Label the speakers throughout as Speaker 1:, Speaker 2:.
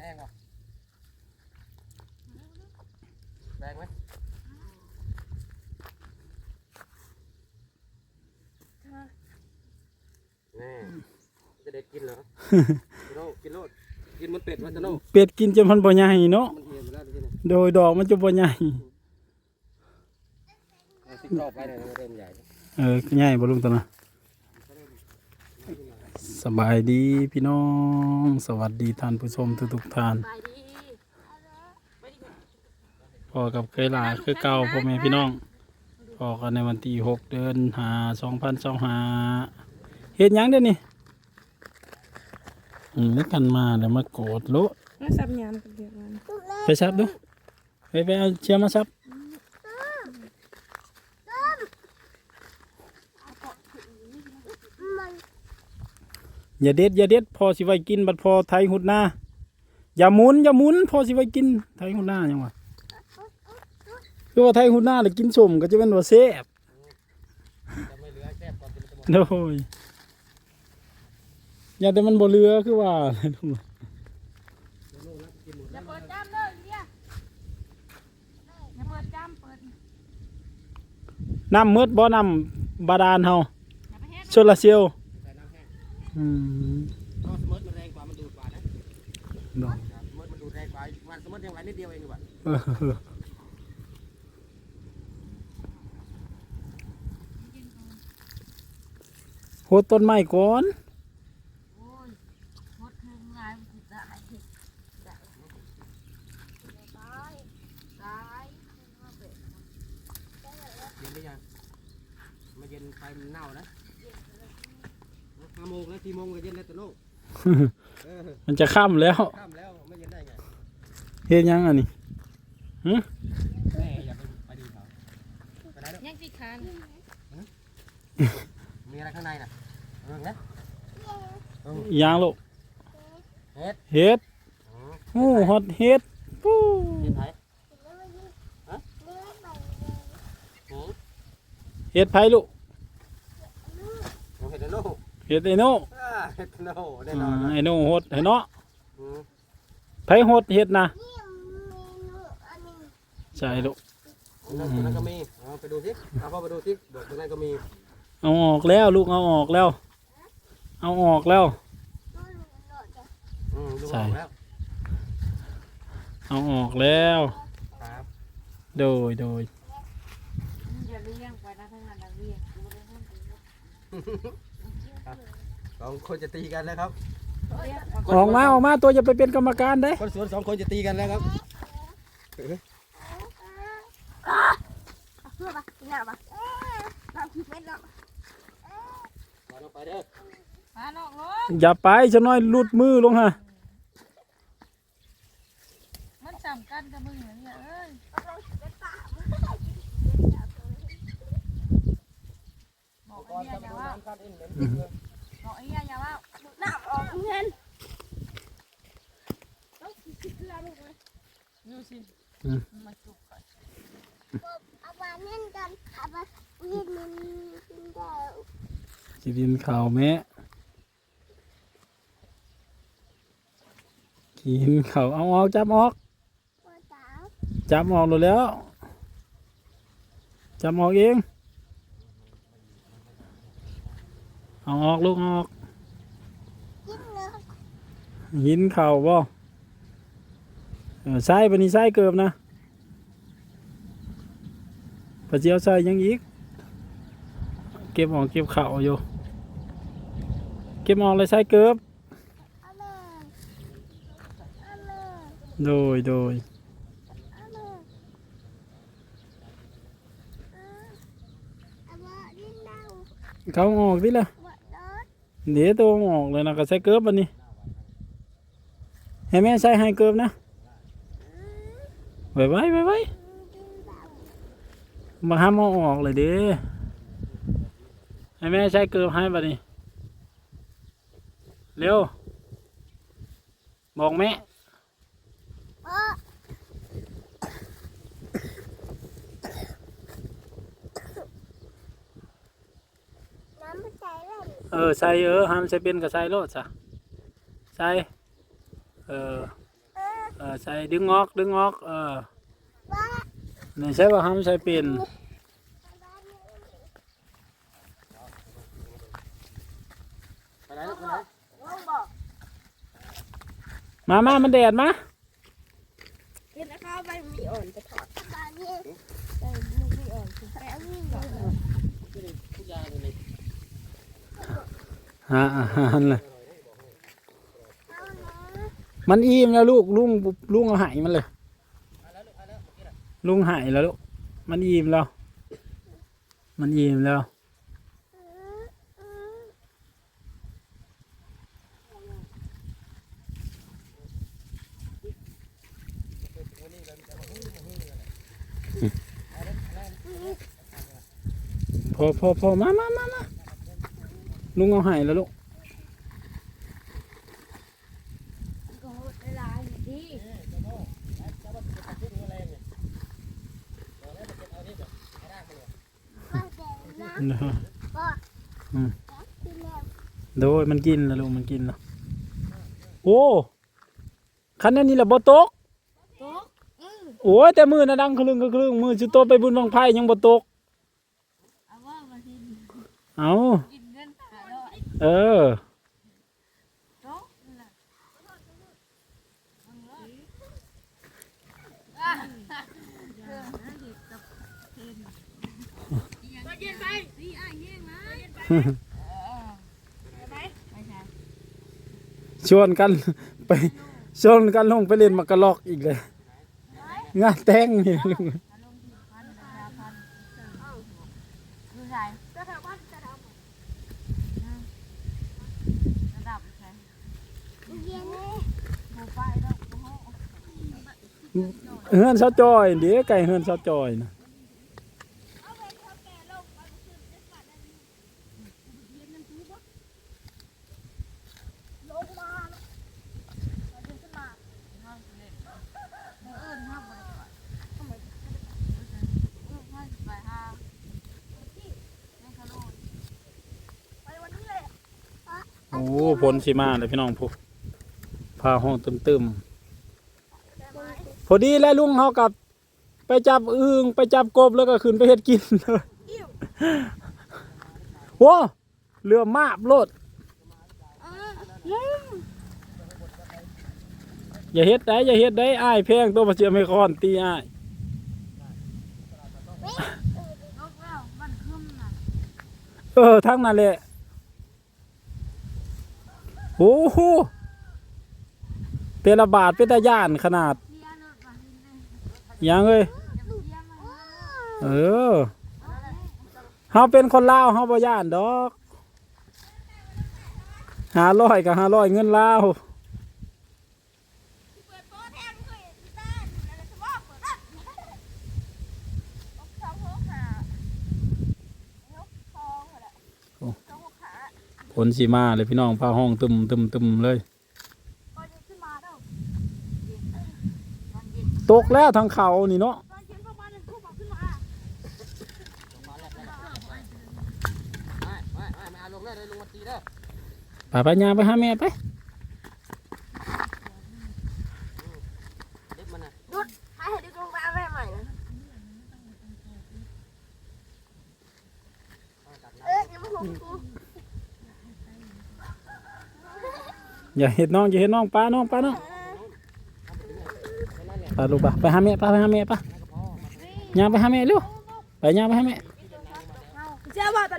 Speaker 1: แห้งป่ะแรงไหมแน่จะได้กินเหรอโน่กินโลดกินมันเป็ดมันจะโน่
Speaker 2: เป็ดกินจนมันบ่ใหญ่เนาะ
Speaker 1: มันเหี่ยวไปแล้วที่นี่
Speaker 2: โดยดอกมันจะบ่ใหญ่
Speaker 1: เอาสิกรอบไปเลยมันเริ่มใหญ่แล้ว
Speaker 2: เออใหญ่บ่ลุงตัวน่ะ สบายดีพี่น้อง สวัสดีท่านผู้ชมทุกๆท่าน
Speaker 3: ไปดี
Speaker 2: พอกับเคยหลาคือเก่าพ่อแม่พี่น้องพอกันในวันที่หกเดือนหาสองพันสองหาเฮ็ดหยังเด้อนี่อืมนึกกันมาเดี๋ยวมาโกรธโล
Speaker 3: มาสับยามกันเดียวกัน
Speaker 2: ไปซับดูไปไปเอาเชียร์มาซับ อย่าเด็ดอย่าเด็ดพอสิไว้กินบัดพอไทยหุดหน้าอย่าหมุนอย่าหมุนพอสิไว้กินไทยหุดหน้ายังวะคือว่าไทยหุดหน้าเลยกินสมก็จะเป็นว่าแซ่บ
Speaker 1: จะไม่เหลือแค่ความเป็นสมุน
Speaker 2: โดยอย่าแต่มันบ่เหลือคือว่า
Speaker 3: อย่าเปิดจ้ำเลยเนี่ยอย่าเปิดจ้ำเปิด
Speaker 2: น้ำมืดบ่น้ำบาดาลเฮา
Speaker 3: อย่าไปเฮ็ด
Speaker 2: โซลาร์เซลล์
Speaker 1: ใส่น้ำแห้ง
Speaker 2: อืม
Speaker 1: เพราะสมุนมันแรงกว่ามันดูดกว่านะ
Speaker 2: เนาะ
Speaker 1: ครับสมุนมันดูดแรงกว่ามันสมุนยังไหลนิดเดียวเองดีกว่า
Speaker 2: เออโหดต้นไม้ก่อน
Speaker 3: โอ้ยหมดถึงงมันสิได้ได้ตายตายมาเป็ด
Speaker 1: เย็นได้ยังไม่เย็นไฟมันเน่านะ ห้าโมงแล้วสี่โมงก็เย็นแล้วตัวโน่เออ
Speaker 2: มันจะค่ำแล้ว
Speaker 1: ข้ามแล้วไม่เย็นได้ไง
Speaker 2: เฮ็ดหยังอันนี้
Speaker 1: แม่อย่าไปไปดูเขาไปไหนแล้ว
Speaker 3: ยังสิคัน
Speaker 1: มีอะไรข้างในน่ะเออนะเออ
Speaker 2: หยางลูก
Speaker 1: เฮ็ด
Speaker 2: เฮ็ด
Speaker 1: อ๋อ
Speaker 2: โอ้ฮอตเฮ็ดปู้
Speaker 1: เฮ็ดไทยฮะหือ
Speaker 2: เฮ็ดไผลูก
Speaker 1: เอาเฮ็ดโน่
Speaker 2: เฮ็ดไอ้โน่
Speaker 1: อ่าเฮ็ดโน่แน่
Speaker 2: อ่าน
Speaker 1: อนนะ
Speaker 2: ไอ้โน่โหดไอ้เนาะ
Speaker 1: อืม
Speaker 2: ไผโหดเฮ็ดนะใช่ลูก
Speaker 1: ตรงนั้นตรงนั้นก็มีเอาไปดูสิเอาพ่อไปดูสิบอกตรงนั้นก็มี
Speaker 2: เอาออกแล้วลูกเอาออกแล้ว เอาออกแล้ว
Speaker 1: อืมดู
Speaker 2: ใช่
Speaker 1: ออกแล้ว
Speaker 2: เอาออกแล้ว
Speaker 1: ครับ
Speaker 2: โดยโดย
Speaker 3: อย่าเลี้ยงไปนะทั้งนั้นนะเลี้ยงดูเลยนะ
Speaker 1: สองคนจะตีกันแล้วครับ
Speaker 3: เลี้ยง
Speaker 2: ออกมาออกมาตัวจะไปเป็นกรรมการได้
Speaker 1: คนสวนสองคนจะตีกันแล้วครับ
Speaker 4: เพื่อปะกินอะไรปะเราคิดไม่ได้
Speaker 1: มาลงไปเด้อ
Speaker 3: มาลอกรถ
Speaker 2: อย่าไปจะน้อยหลุดมือลงฮะ
Speaker 3: มันสำคัญกับมึงเหรอเนี่ยเอ้ย
Speaker 4: เราคิดเป็นป่า
Speaker 3: บ อย่าว่าบอกไอ้เนี่ยอย่าว่า
Speaker 4: หน้าออกเงินต้องคิดเพื่อลูกเลย
Speaker 3: ดูสิมาจุกก่อน
Speaker 4: เอามาเล่นกันเอามาเล่นมันกินดิ
Speaker 2: นข่าวแม่กินข่าวเอาออกจับออกจับออกหมดแล้วจับออกเอง เอาออกลูกเอาออก
Speaker 4: กินเลย
Speaker 2: หินเข่าบ่เออใส่ปานนี้ใส่เกือบนะปะเจียวใส่ยังอีก เก็บออกเก็บเข่าอยู่ เก็บออกเลยใส่เกือบ
Speaker 4: เอามาเอามา
Speaker 2: โดยโดย
Speaker 4: เอามาเอามาเล่นดาว
Speaker 2: เขาออกดิละ
Speaker 4: ปวดรถ
Speaker 2: เดี๋ยวตัวออกเลยนะก็ใช้เกือบอันนี้ให้แม่ใช้ให้เกือบนะไว้ไว้ไว้ไว้มาห้ามเอาออกเลยเด้ให้แม่ใช้เกือบให้บันนี้เร็วบอกแม่
Speaker 4: โอ้น้ำมันใส่ เอ
Speaker 2: อใส่เออห้ามใส่เป็นกับใส่โลดซะใส่เออ
Speaker 4: เอ
Speaker 2: อใส่ดึงออกดึงออกเออนี่ใช่ว่าห้ามใส่เป็นมามามันแดดมา
Speaker 3: กินนะข้าวไปมีอ่อนจะถอด
Speaker 4: บาเนี่ย
Speaker 3: ไปมีอ่อนถึงแปะวิ่งเลย
Speaker 1: ทุกอย่างเลย
Speaker 2: หาอาหารเลยมันอิ่มแล้วลูกลุงลุงเอาหายมันเลย
Speaker 1: ลุ
Speaker 2: งหายแล้วลูกมันอิ่มแล้ว มันอิ่มแล้ว
Speaker 4: อืมอืม
Speaker 2: พอพอพอมามามา ลุงเอาใหายแล้วลูก
Speaker 3: ก็เวลาอยู่ที่
Speaker 4: ว่าแต่นะก็ที่แม่
Speaker 2: โดยมันกินแล้วลูกมันกินแล้วโอ้คันนี้แหละบ่ตก
Speaker 3: โต๊ะ
Speaker 2: โอ้ยแต่มือน่ะดังคลึงคลึงมือจุโตไปบุญบังไพ่ยังบ่ตก
Speaker 3: เอาว่ามาที่
Speaker 2: เอ
Speaker 3: อช
Speaker 2: วนกันไปชวนกันลงไปเล่นมะกะลอกอีกเลยงานแต่งนี่ลุง
Speaker 4: เฮื
Speaker 2: อนเสาจอยเดี๋ยวไก่เฮือนเสาจอยนะโอ้ผลสีมาเลยพี่น้องพวกพาห้องตึมๆ อดีแล้วลุงเขากับไปจับอึงไปจับกบแล้วก็ขึ้นไปเฮ็ดกินเลยโว้เรือมาบโลดอย่าเฮ็ดได้อย่าเฮ็ดได้อ้ายแพงตัวมาเสียไม่คอนตีอ้ายเออทั้งนั้นแหละโอ้โหแต่ละบาทเป็นตาย่านขนาด
Speaker 3: ยั
Speaker 2: งเอ้ย
Speaker 3: เอ
Speaker 2: อเขาเป็นคนลาวเขาบ่ย่านดอกห้าร้อยกับห้าร้อยเงินลาวผลสีมาเลยพี่น้องผ้าห้องตึมตึมตึมเลย ตกแล้วทางเขานี่เนาะ
Speaker 4: ป
Speaker 1: ไป
Speaker 2: ไปยาไปหาแม่ไป
Speaker 1: อ
Speaker 4: ย่า
Speaker 2: เห็นน้องอย่าเห็นน้องปลาน้องปลาน้องา
Speaker 1: ลู
Speaker 2: กปไปหาแม่ปะไปหาแม่ปะ
Speaker 1: ยั
Speaker 2: งไปหาแม่ลูกวไปยังไปหาแม่
Speaker 4: เจ้าบ่ตะ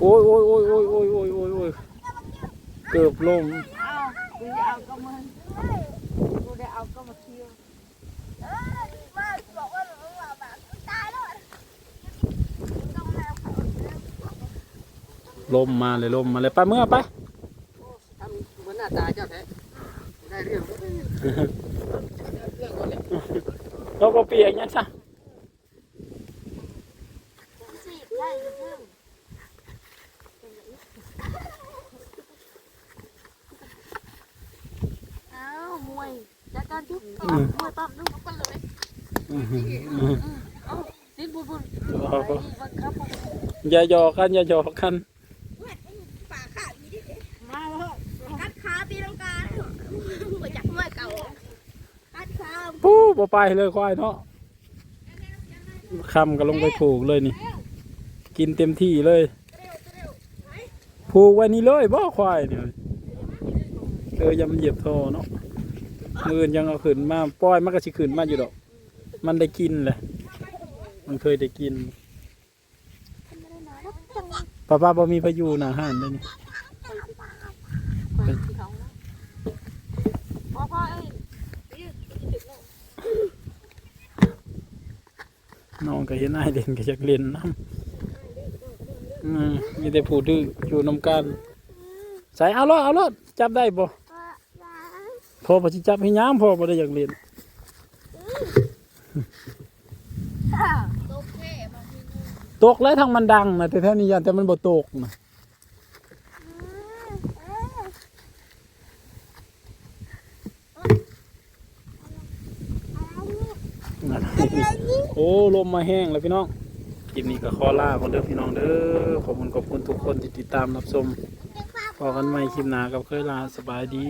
Speaker 4: โอ
Speaker 2: โอ้ยโอ้ยโอ้ยโอ้ยโอ้ยโอ้ยโอ้ยเกือบล
Speaker 3: ม
Speaker 4: ล่
Speaker 2: มมาเลยล่มมาเลยปเมื่อไป
Speaker 1: ทำเหมือนหน้าตาเจ้าแท้ได้เรื่องเรื่องคนเนี่ย
Speaker 2: เราก็เปียก
Speaker 3: เงี้
Speaker 4: ยจ้ะ
Speaker 2: อ
Speaker 4: ย่า
Speaker 2: หยอกกันอย่าหยอกกัน
Speaker 4: ปู้
Speaker 2: บ่ไปเลยควายเนาะคำก็ลงไปผูกเลยนี่ กินเต็มที่เลย ผูกไว้นี่เลยบ่ควายเนี่ยเอออยังมันเหยียบท่อเนาะมือนยังเอาขึ้นมาปล่อยมันก็สิขึ้นมาอยู่ดอก มันได้กินแหละมันเคยได้กินป้าป้าบ่มีพายุหนาห้านเลยนี่
Speaker 3: พ่อพ่อเอ้ย
Speaker 2: น้องก็เห็นไอ้ายเด่นก็อยากเล่นน้ำอืมมีแต่ผู้ดื้ออยู่นำกันใส่เอารถเอารถจับได้บ่พอบ่สิจับให้ยามพอบ่ได้อยากเล่น
Speaker 4: โอเคมา
Speaker 2: ตกแล้วทางมันดังนะแต่แถวนี้ยันแต่มันบ่ตกนะ โอ้ลมมาแห้งแล้วพี่น้องคลิปนี้ก็ขอลาคนเด้อพี่น้องเด้อขอบคุณขอบคุณทุกคนที่ติดตามรับชมพอกันใหม่คลิปหน้ากับเคยลาสบายดี